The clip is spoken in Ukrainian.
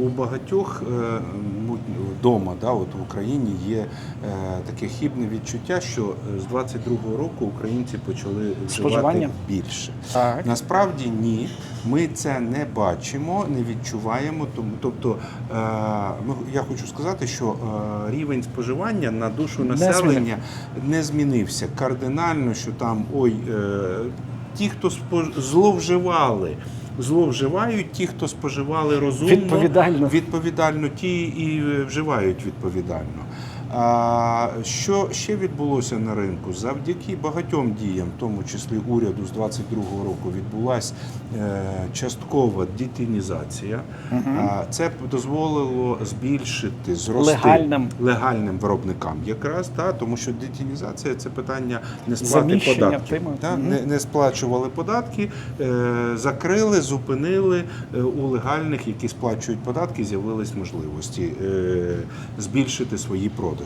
У багатьох е, вдома, да, от в Україні є е, таке хібне відчуття, що з 22-го року українці почали вживати більше. Так. Насправді ні, ми це не бачимо, не відчуваємо. Тому, тобто, е, я хочу сказати, що е, рівень споживання на душу населення не змінився кардинально, що там ой, е, ті, хто зловживали. Зловживають ті, хто споживали розумно, Відповідально. відповідально ті і е, вживають відповідально. А що ще відбулося на ринку? Завдяки багатьом діям, в тому числі уряду з 22-го року, відбулася е, часткова дітинізація. А це дозволило збільшити зрости Легальним. легальним виробникам, якраз та тому, що детінізація це питання не сплати Заміщення податків. Та, Мгм. не, не сплачували податки, е, закрили, зупинили е, у легальних, які сплачують податки, з'явились можливості збільшити свої продажі.